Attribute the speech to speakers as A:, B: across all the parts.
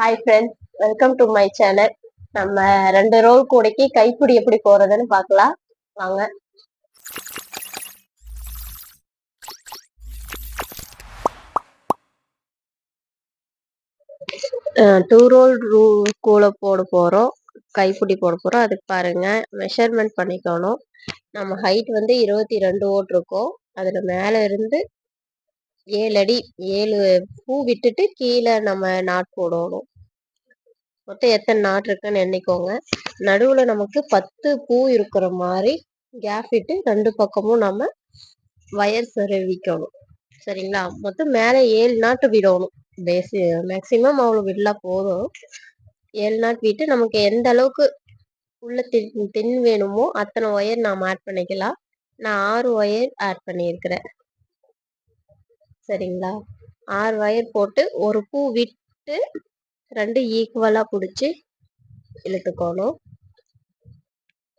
A: Hi friends welcome to my channel நம்ம ரெண்டு role கூடைக்கு கைப்பிடி எப்படி போறதுன்னு பார்க்கலாம். வாங்க. டூ ரோல் ரூ கூடை போட போகிறோம் கைப்பிடி போட போகிறோம் அதுக்கு பாருங்க மெஷர்மெண்ட் பண்ணிக்கணும். நம்ம ஹைட் வந்து இருபத்தி ரெண்டு ஓட்டு இருக்கோம் அதில் மேலே இருந்து ஏழு அடி ஏழு பூ விட்டுட்டு கீழே நம்ம நாட் போடணும். மொத்தம் எத்தனை நாட் இருக்குன்னு எண்ணிக்கோங்க. நடுவில் நமக்கு பத்து பூ இருக்கிற மாதிரி கேப் விட்டு ரெண்டு பக்கமும் நம்ம வயர் செருவிக்கணும். சரிங்களா? மொத்தம் மேலே ஏழு நாட்டு விடணும். பேசி மேக்சிமம் அவ்வளோ விடலாம் போதும். ஏழு நாட் விட்டு நமக்கு எந்த அளவுக்கு உள்ள தின் தின் வேணுமோ அத்தனை ஒயர் நாம் ஆட் பண்ணிக்கலாம். நான் ஆறு ஒயர் ஆட் பண்ணியிருக்கிறேன். சரிங்களா? ஆறு ஒயர் போட்டு ஒரு பூ விட்டு ரெண்டு ஈக்குவலாக பிடிச்சி இழுத்துக்கணும்.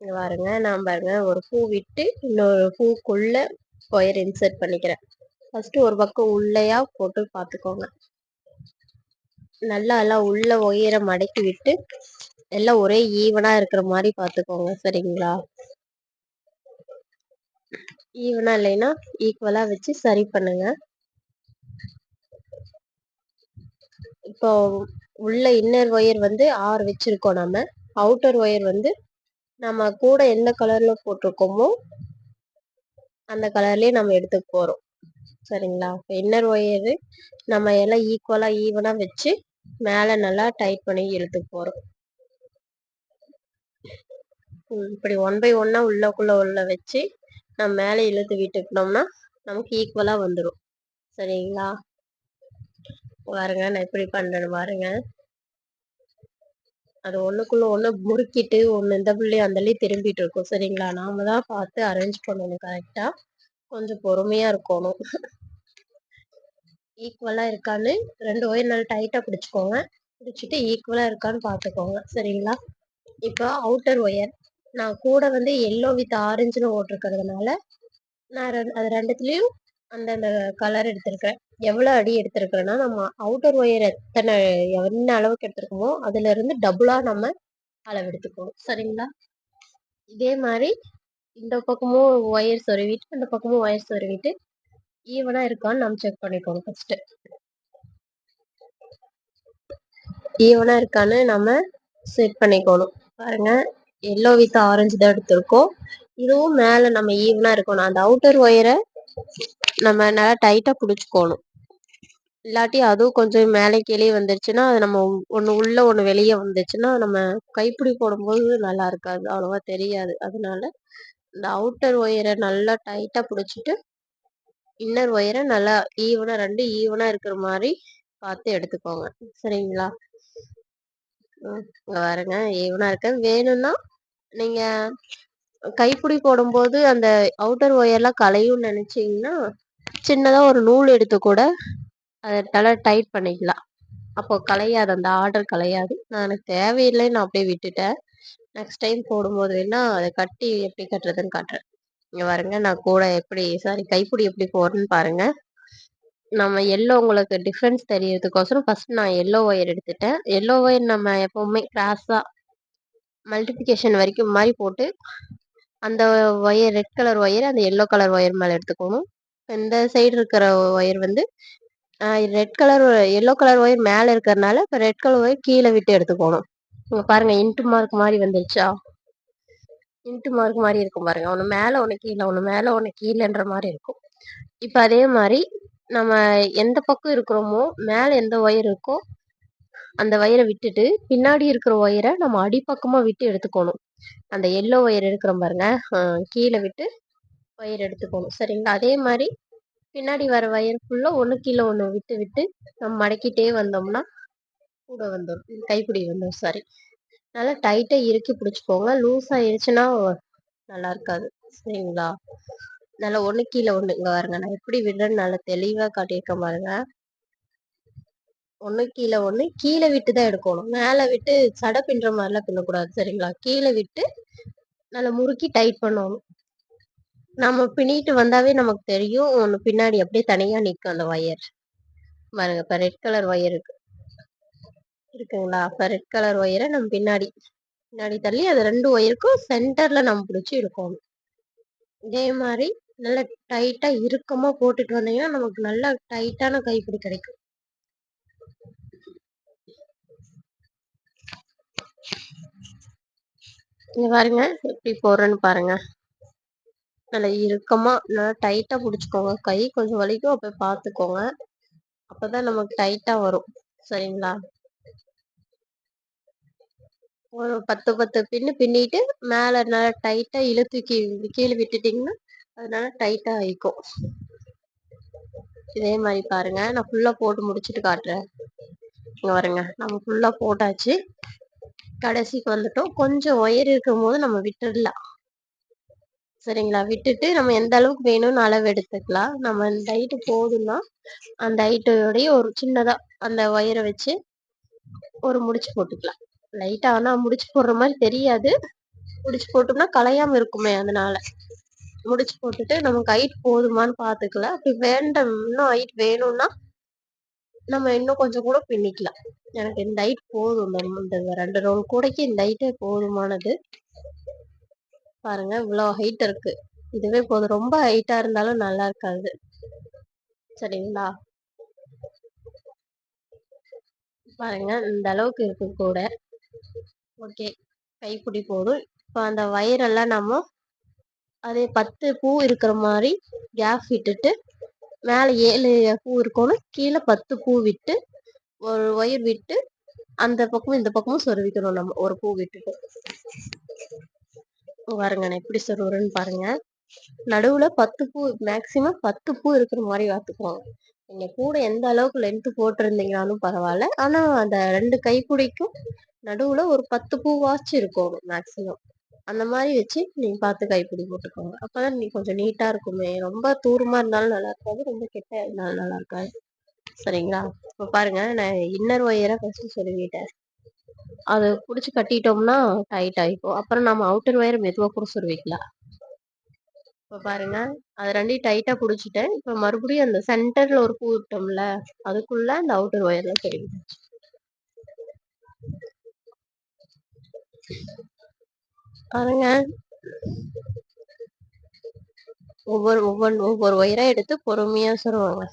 A: இங்கே பாருங்க நான் பாருங்க ஒரு பூ விட்டு இன்னொரு பூக்குள்ளே ஒயர் இன்சர்ட் பண்ணிக்கிறேன். ஃபஸ்ட்டு ஒரு பக்கம் உள்ளேயா போட்டு பார்த்துக்கோங்க. நல்லா எல்லாம் உள்ள ஒயரை மடக்கி விட்டு எல்லாம் ஒரே ஈவனாக இருக்கிற மாதிரி பார்த்துக்கோங்க சரிங்களா? ஈவனாக இல்லைன்னா ஈக்குவலாக வச்சு சரி பண்ணுங்கள் இப்போ உள்ள இன்னர் ஒயர் வந்து ஆறு வச்சிருக்கோம் நம்ம அவுட்டர் ஒயர் வந்து நம்ம கூட எந்த கலர்ல போட்டிருக்கோமோ அந்த கலர்லயே நம்ம எடுத்துக்க போறோம். சரிங்களா? இப்போ இன்னர் ஒயரு நம்ம எல்லாம் ஈக்குவலா ஈவனா வச்சு மேலே நல்லா டைட் பண்ணி இழுத்துக்க போறோம். இப்படி ஒன் பை ஒன்னா உள்ளக்குள்ள உள்ள வச்சு நம்ம மேலே இழுத்து விட்டுக்கிட்டோம்னா நமக்கு ஈக்குவலா வந்துடும் சரிங்களா? பாருங்க நான் எப்படி பண்றேன்னு பாருங்க. அது ஒண்ணுக்குள்ள ஒண்ணு முறுக்கிட்டு ஒண்ணு இந்த பிள்ளையும் அந்த திரும்பிட்டு இருக்கும் சரிங்களா? நாம தான் பார்த்து அரேஞ்ச் பண்ணணும் கரெக்டா கொஞ்சம் பொறுமையா இருக்கணும். ஈக்குவலா இருக்கான்னு ரெண்டு ஒயர் நல்லா டைட்டா பிடிச்சிக்கோங்க. பிடிச்சிட்டு ஈக்குவலா இருக்கான்னு பார்த்துக்கோங்க சரிங்களா? இப்போ அவுட்டர் ஒயர் நான் கூட வந்து எல்லோ வித் ஆரஞ்சுன்னு ஓட்டிருக்கிறதுனால நான் அது ரெண்டுத்துலேயும் அந்தந்த கலர் எடுத்திருக்கேன் எவ்வளோ அடி எடுத்திருக்கிறேன்னா நம்ம அவுட்டர் ஒயர் எத்தனை என்ன அளவுக்கு எடுத்திருக்கோமோ அதுலேருந்து டபுளாக நம்ம அளவு எடுத்துக்கணும் சரிங்களா? இதே மாதிரி இந்த பக்கமும் ஒயர் சொருவிட்டு இந்த பக்கமும் ஒயர் சொருவிட்டு ஈவனாக இருக்கான்னு நம்ம செக் பண்ணிக்கணும் ஃபஸ்ட்டு ஈவனாக இருக்கான்னு நம்ம செட் பண்ணிக்கணும். பாருங்கள் எல்லோ வித் ஆரஞ்சு தான் எடுத்திருக்கோம். இதுவும் மேலே நம்ம ஈவனாக இருக்கணும் அந்த அவுட்டர் ஒயரை நம்ம நல்லா டைட்டாக பிடிச்சிக்கணும். இல்லாட்டி அதுவும் கொஞ்சம் மேலே கீழே வந்துருச்சுன்னா அது நம்ம ஒன்று உள்ளே ஒன்று வெளியே வந்துச்சுன்னா நம்ம கைப்பிடி போடும்போது நல்லா இருக்காது. அவ்வளோவா தெரியாது. அதனால இந்த அவுட்டர் ஒயரை நல்லா டைட்டாக பிடிச்சிட்டு இன்னர் ஒயரை நல்லா ஈவனாக ரெண்டு ஈவனாக இருக்கிற மாதிரி பார்த்து எடுத்துக்கோங்க. சரிங்களா? பாருங்க ஈவனாக இருக்க. வேணும்னா நீங்கள் கைப்பிடி போடும்போது அந்த அவுட்டர் ஒயர்லாம் கலையும் நினச்சிங்கன்னா சின்னதாக ஒரு நூல் எடுத்து கூட அதை நல்லா டைட் பண்ணிக்கலாம். அப்போ கலையாது அந்த ஆர்டர் கலையாது. நான் எனக்கு தேவையில்லைன்னு நான் அப்படியே விட்டுட்டேன். நெக்ஸ்ட் டைம் போடும்போது வேணா அதை கட்டி எப்படி கட்டுறதுன்னு காட்டுறேன். இங்கே பாருங்க நான் கூட எப்படி சாரி கைப்பிடி எப்படி போடுறேன்னு பாருங்க. நம்ம எல்லோ உங்களுக்கு டிஃப்ரென்ஸ் தெரியறதுக்கோசரம் ஃபர்ஸ்ட் நான் எல்லோ ஒயர் எடுத்துட்டேன். எல்லோ ஒயர் நம்ம எப்போவுமே கிராஸாக மல்டிபிகேஷன் வரைக்கும் மாதிரி போட்டு அந்த ஒயர் ரெட் கலர் ஒயர் அந்த எல்லோ கலர் ஒயர் மேலே எடுத்துக்கணும். இந்த சைடு இருக்கிற ஒயர் வந்து red colour yellow colour wire மேலே இருக்கிறதுனால இப்போ ரெட் கலர் ஒயர் கீழே விட்டு எடுத்துக்கணும். இங்கே பாருங்க இன்ட்டு மார்க் மாதிரி வந்துருச்சா? இன்ட்டு மார்க் மாதிரி இருக்கும் பாருங்க. ஒன்று மேலே ஒன்று கீழே ஒன்று மேலே ஒன்று கீழேன்ற மாதிரி இருக்கும். இப்போ அதே மாதிரி நம்ம எந்த பக்கம் இருக்கிறோமோ மேலே எந்த ஒயர் இருக்கோ அந்த ஒயரை விட்டுட்டு பின்னாடி இருக்கிற ஒயரை நம்ம அடிப்பக்கமாக விட்டு எடுத்துக்கணும். அந்த எல்லோ ஒயர் எடுக்கிறோம் பாருங்க. கீழே விட்டு ஒயர் எடுத்துக்கணும். சரிங்களா? அதே மாதிரி பின்னாடி வர ஒயர் ஃபுல்லாக ஒன்று கீழே ஒன்று விட்டு விட்டு நம்ம மடக்கிட்டே வந்தோம்னா கூட வந்துடும் கைப்பிடி வந்துடும் சாரி. நல்லா டைட்டாக இறுக்கி பிடிச்சிக்கோங்க. லூஸ் ஆயிடுச்சுன்னா நல்லா இருக்காது. சரிங்களா? நல்லா ஒன்று கீழே ஒன்று இங்கே பாருங்க. நான் எப்படி விடுறேன்னு நல்லா தெளிவாக காட்டியிருக்கேன் பாருங்க. ஒன்று கீழே ஒன்று கீழே விட்டு தான் எடுக்கணும். மேலே விட்டு சடை பின்னுற மாதிரிலாம் பின்னக்கூடாது சரிங்களா? கீழே விட்டு நல்லா முறுக்கி டைட் பண்ணணும். நம்ம பின்னிட்டு வந்தாவே நமக்கு தெரியும் ஒன்று பின்னாடி அப்படியே தனியாக நிற்கும் அந்த ஒயர் பாருங்க இப்போ ரெட் கலர் ஒயர் இருக்கு. இருக்குங்களா? இப்போ ரெட் கலர் ஒயரை நம்ம பின்னாடி பின்னாடி தள்ளி அது ரெண்டு ஒயருக்கும் சென்டரில் நம்ம பிடிச்சி எடுக்கணும். இதே மாதிரி நல்லா டைட்டாக இறுக்கமாக போட்டுட்டு வந்தீங்கன்னா நமக்கு நல்லா டைட்டான கைப்பிடி கிடைக்கும். இங்க பாருங்க எப்படி போடுறேன்னு பாருங்க. நல்லா இறுக்கமா நல்லா டைட்டா பிடிச்சிக்கோங்க. கை கொஞ்சம் வலிக்கும் அப்ப பார்த்துக்கோங்க அப்பதான் நமக்கு டைட்டா வரும். சரிங்களா? ஒரு பத்து பத்து பின்னு பின்னிட்டு மேல நல்லா டைட்டா இழுத்து கீழே கீழே விட்டுட்டீங்கன்னா அதனால டைட்டா ஆயிக்கும் இதே மாதிரி பாருங்க. நான் ஃபுல்லா போட்டு முடிச்சுட்டு காட்டுறேன். இங்க பாருங்க. நம்ம ஃபுல்லா போட்டாச்சு. கடைசிக்கு வந்துட்டோம். கொஞ்சம் ஒயர் இருக்கும் போது நம்ம விட்டுடலாம். சரிங்களா? விட்டுட்டு நம்ம எந்த அளவுக்கு வேணும்னு அளவு எடுத்துக்கலாம். நம்ம இந்த ஹைட்டு போதும்னா அந்த ஹைட்டோடய ஒரு சின்னதா அந்த ஒயரை வச்சு ஒரு முடிச்சு போட்டுக்கலாம். லைட்டாக ஆனா முடிச்சு போடுற மாதிரி தெரியாது. முடிச்சு போட்டோம்னா கலையாம இருக்குமே அதனால. முடிச்சு போட்டுட்டு நமக்கு ஹைட் போதுமான்னு பாத்துக்கலாம் அப்படி வேண்டாம். இன்னும் ஹைட் வேணும்னா நம்ம இன்னும் கொஞ்சம் கூட பின்னிக்கலாம். எனக்கு இந்த ஹைட் போதும் இந்த ரெண்டு ரோல் கூடைக்கு இந்த ஹைட்டே போதுமானது. பாருங்க இவ்வளோ ஹைட் இருக்கு. இதுவே போதும். ரொம்ப ஹைட்டா இருந்தாலும் நல்லா இருக்காது. சரிங்களா? பாருங்க இந்த அளவுக்கு இருக்கு கூட. ஓகே கைப்பிடி போதும். இப்போ அந்த வயரெல்லாம் நம்ம அதே பத்து பூ இருக்கிற மாதிரி கேப் விட்டுட்டு மேலே ஏழு பூ இருக்கணும் கீழே பத்து பூ விட்டு ஒரு ஒயர் விட்டு அந்த பக்கமும் இந்த பக்கமும் சொருவிக்கணும் நம்ம ஒரு பூ விட்டுட்டு. பாருங்க நான் எப்படி சொருவுறேன்னு பாருங்க. நடுவுல பத்து பூ மேக்சிமம் பத்து பூ இருக்கிற மாதிரி பார்த்துக்கோங்க நீங்க கூட எந்த அளவுக்கு லென்த் போட்டிருந்தீங்கனாலும் பரவாயில்ல. ஆனா அந்த ரெண்டு கைப்பிடிக்கும் நடுவுல ஒரு பத்து பூவாச்சும் இருக்கும் மேக்சிமம் அந்த மாதிரி வச்சு நீங்க பார்த்து கைப்பிடி போட்டுக்கோங்க. அப்பதான் நீ கொஞ்சம் நீட்டா இருக்குமே. ரொம்ப தூரமா இருந்தாலும் நல்லா இருக்காது. ரொம்ப கெட்ட இருந்தாலும் நல்லா இருக்காது. சரிங்களா? இப்ப பாருங்க நான் இன்னர் ஒயரை ஃபர்ஸ்ட் சொல்லிவிட்டேன் அதை பிடிச்சி கட்டிட்டோம்னா டைட் ஆகிக்கும் அப்புறம் நம்ம அவுட்டர் ஒயர் மெதுவாக கூட சுருவிக்கலாம். இப்போ பாருங்க அதை ரெண்டையும் டைட்டா பிடிச்சிட்டேன். இப்போ மறுபடியும் அந்த சென்டர்ல ஒரு பூ விட்டோம்ல அதுக்குள்ள அந்த அவுட்டர் ஒயரில் சொருவிட்டேன் பாருங்க. ஒவ்வொரு ஒவ்வொரு ஒவ்வொரு ஒயரா எடுத்து பொறுமையா சொருவாங்க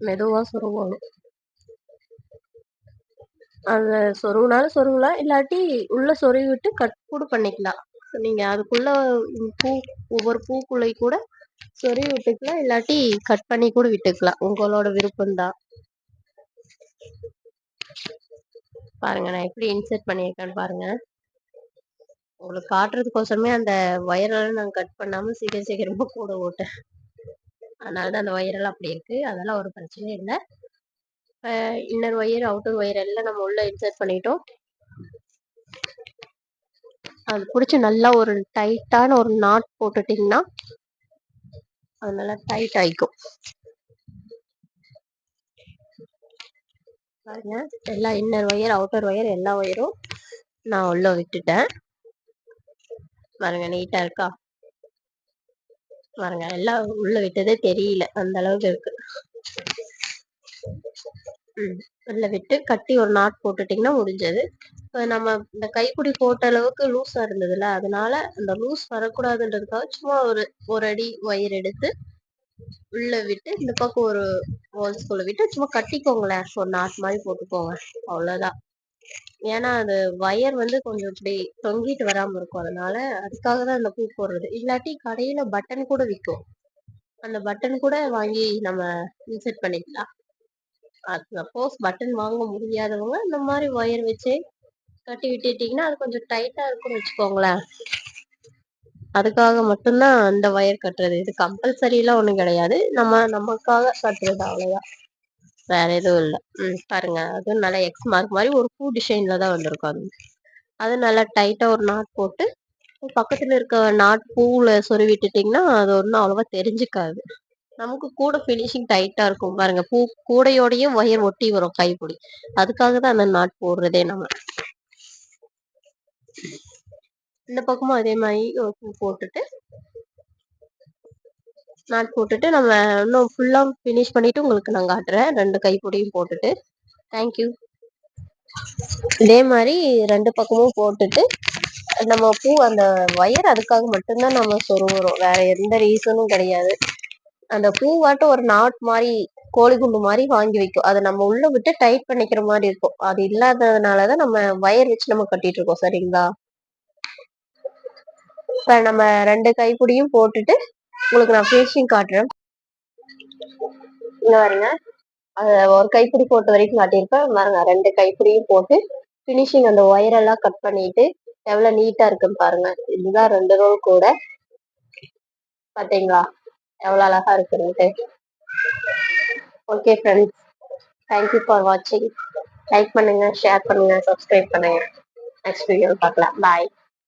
A: மெதுவா சொருவாங்க அந்த சொருவினாலும் சொருவலாம் இல்லாட்டி உள்ள சொருவி விட்டு கட் கூட பண்ணிக்கலாம். நீங்க அதுக்குள்ள பூ ஒவ்வொரு பூக்குள்ளே கூட சொருவி விட்டுக்கலாம் இல்லாட்டி கட் பண்ணி கூட விட்டுக்கலாம். உங்களோட விருப்பம்தான். பாருங்க நான் எப்படி இன்சர்ட் பண்ணியிருக்கேன்னு பாருங்க. உங்களுக்கு காட்டுறதுக்கோசரமே அந்த வயரெல்லாம் நான் கட் பண்ணாமல் சீக்கிரம் சீக்கிரமாக கூட ஓட்டேன் அதனால தான் அந்த வயரெல்லாம் அப்படி இருக்கு. அதெல்லாம் ஒரு பிரச்சனையும் இல்லை. இன்னர் ஒயர் அவுட்டர் ஒயர் எல்லாம் நம்ம உள்ளே இன்சர்ட் பண்ணிட்டோம். அது பிடிச்சி நல்லா ஒரு டைட்டான ஒரு நாட் போட்டுட்டிங்கன்னா அது நல்லா டைட் ஆகிக்கும் பாருங்க. எல்லா இன்னர் ஒயர் அவுட்டர் ஒயர் எல்லா ஒயரும் நான் உள்ள விட்டுட்டேன். பாருங்க நீட்டா இருக்கா? பாருங்க எல்லாம் உள்ள விட்டதே தெரியல. அந்த அளவுக்கு இருக்கு. உள்ள விட்டு கட்டி ஒரு நாட் போட்டுட்டிங்கன்னா முடிஞ்சது. நம்ம இந்த கைப்பிடி போட்ட அளவுக்கு லூஸா இருந்ததுல அதனால அந்த லூஸ் வரக்கூடாதுன்றதுக்காக சும்மா ஒரு ஒரு அடி ஒயர் எடுத்து உள்ள விட்டு இந்த பக்கம் ஒரு ஹோல்ஸ்குள்ள விட்டு சும்மா கட்டிக்கோங்களேன். ஒரு நாட் மாதிரி போட்டுக்கோங்க. அவ்வளவுதான். ஏன்னா அது வயர் வந்து கொஞ்சம் இப்படி தொங்கிட்டு வராம இருக்கும். அதனால அதுக்காக தான் அந்த பூ போடுறது. இல்லாட்டி கடையில பட்டன் கூட விற்கும் அந்த பட்டன் கூட வாங்கி நம்ம இன்செர்ட் பண்ணிக்கலாம். அது சப்போஸ் பட்டன் வாங்க முடியாதவங்க இந்த மாதிரி ஒயர் வச்சு கட்டி விட்டுட்டீங்கன்னா அது கொஞ்சம் டைட்டா இருக்கும்னு வச்சுக்கோங்களேன். அதுக்காக மட்டும்தான் அந்த ஒயர் கட்டுறது. இது கம்பல்சரி எல்லாம் ஒண்ணும் கிடையாது. நம்ம நமக்காக கட்டுறது அவ்வளவுதான். வேற எதுவும் இல்லை. ம் பாருங்க. அது நல்லா எக்ஸ் மார்க் மாதிரி ஒரு பூ டிசைன்ல தான் வந்திருக்கும் அது. அது நல்லா டைட்டா ஒரு நாட் போட்டு பக்கத்துல இருக்க நாட் பூவுல சொருவிட்டுட்டீங்கன்னா அது ஒன்றும் அவ்வளவா தெரிஞ்சுக்காது. நமக்கு கூட ஃபினிஷிங் டைட்டா இருக்கும். பாருங்க பூ கூடையோடையும் ஒயர் ஒட்டி வரும் கைப்பிடி. அதுக்காக தான் அந்த நாட் போடுறதே நம்ம. இந்த பக்கமும் அதே மாதிரி பூ போட்டுட்டு நாட் போட்டுட்டு நம்ம இன்னும் ஃபுல்லாக ஃபினிஷ் பண்ணிட்டு உங்களுக்கு நான் காட்டுறேன். ரெண்டு கைப்பொடியும் போட்டுட்டு. தேங்க்யூ இதே மாதிரி ரெண்டு பக்கமும் போட்டுட்டு நம்ம பூ அந்த ஒயர் அதுக்காக மட்டும்தான் நம்ம சொருகிறோம் வேற எந்த ரீசனும் கிடையாது. அந்த பூவாட்டம் ஒரு நாட் மாதிரி கோழி குண்டு மாதிரி வாங்கி வைக்கும். அதை நம்ம உள்ள விட்டு டைட் பண்ணிக்கிற மாதிரி இருக்கும். அது இல்லாததுனாலதான் நம்ம வயர் வச்சு நம்ம கட்டிட்டு இருக்கோம். சரிங்களா? இப்ப நம்ம ரெண்டு கைப்பிடியும் போட்டுட்டு உங்களுக்கு நான் ஃபினிஷிங் காட்டுறேன். இங்க பாருங்க. அது ஒரு கைப்பிடி போட்ட வரைக்கும் காட்டியிருப்பேன். பாருங்க ரெண்டு கைப்பிடியும் போட்டு ஃபினிஷிங் அந்த ஒயரெல்லாம் கட் பண்ணிட்டு எவ்வளவு நீட்டா இருக்குன்னு பாருங்க. இதுதான் ரெண்டு ரோல் கூட. பாத்தீங்களா? எவ்வளவு அழகா இருக்குன்ட்டு. Okay friends thank you for வாட்சிங் லைக் பண்ணுங்க ஷேர் பண்ணுங்க சப்ஸ்கிரைப் பண்ணுங்க. நெக்ஸ்ட் வீடியோ பார்க்கலாம். பாய்